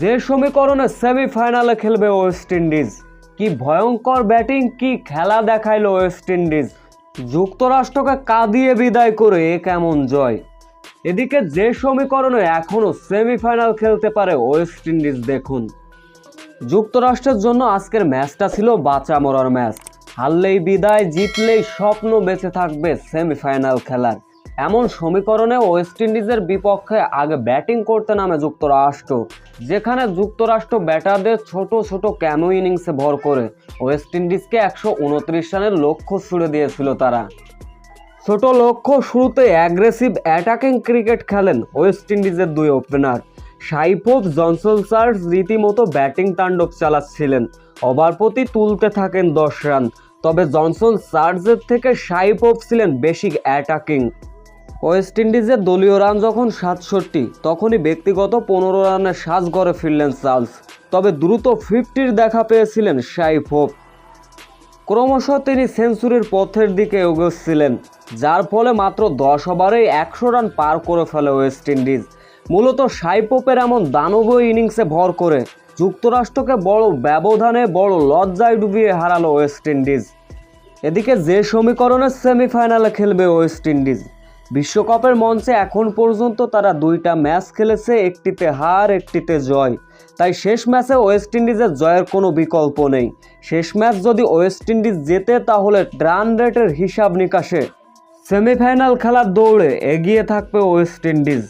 যে সমীকরণে সেমিফাইনালে খেলবে ওয়েস্ট ইন্ডিজ কি ভয়ঙ্কর ব্যাটিং কি খেলা দেখাইলো ওয়েস্ট ইন্ডিজ যুক্তরাষ্ট্রকে কাঁদিয়ে বিদায় করে কেমন জয়? এদিকে যে সমীকরণে এখনও সেমিফাইনাল খেলতে পারে ওয়েস্ট ইন্ডিজ দেখুন। যুক্তরাষ্ট্রের জন্য আজকের ম্যাচটা ছিল বাঁচা মরার ম্যাচ। হারলেই বিদায়, জিতলেই স্বপ্ন বেঁচে থাকবে সেমিফাইনাল খেলার। এমন সমীকরণে ওয়েস্ট ইন্ডিজের বিপক্ষে আগে ব্যাটিং করতে নামে যুক্তরাষ্ট্র, যেখানে যুক্তরাষ্ট্র ব্যাটারদের ছোট ছোট ক্যামো ইনিংসে ভর করে। ওয়েস্ট ইন্ডিজকে একশো উনত্রিশ রানের লক্ষ্য ছুড়ে দিয়েছিল তারা। ছোট লক্ষ্য শুরুতে অ্যাগ্রেসিভ অ্যাটাকিং ক্রিকেট খেলেন ওয়েস্ট ইন্ডিজের দুই ওপেনার সাইফোভ জনসন সার্স রীতিমতো ব্যাটিং তাণ্ডব চালাচ্ছিলেন। ওভার প্রতি তুলতে থাকেন দশ রান। তবে জনসন সার্জের থেকে সাইফোভ ছিলেন বেশি অ্যাটাকিং ওয়েস্ট ইন্ডিজের দলীয় রান যখন সাতষট্টি, তখনই ব্যক্তিগত পনেরো রানের সাজ গড়ে ফিরলেন চার্লস। তবে দ্রুত ফিফটির দেখা পেয়েছিলেন সাইফোভ ক্রমশ তিনি সেঞ্চুরির পথের দিকে এগোচ্ছিলেন, যার ফলে মাত্র দশ ওভারেই একশো রান পার করে ফেলে ওয়েস্ট ইন্ডিজ। মূলত সাইপোপের এমন দানবীয় ইনিংসে ভর করে যুক্তরাষ্ট্রকে বড় ব্যবধানে বড় লজ্জায় ডুবিয়ে হারালো ওয়েস্ট ইন্ডিজ। এদিকে যে সমীকরণের সেমিফাইনালে খেলবে ওয়েস্ট ইন্ডিজ বিশ্বকাপের মঞ্চে এখন পর্যন্ত তারা দুইটা ম্যাচ খেলেছে, একটিতে হার, একটিতে জয়। তাই শেষ ম্যাচে ওয়েস্ট ইন্ডিজের জয়ের কোনো বিকল্প নেই। শেষ ম্যাচ যদি ওয়েস্ট ইন্ডিজ জেতে, তাহলে ড্রান রেটের হিসাব নিকাশে। সেমিফাইনাল খেলার দৌড়ে এগিয়ে থাকবে ওয়েস্ট ইন্ডিজ।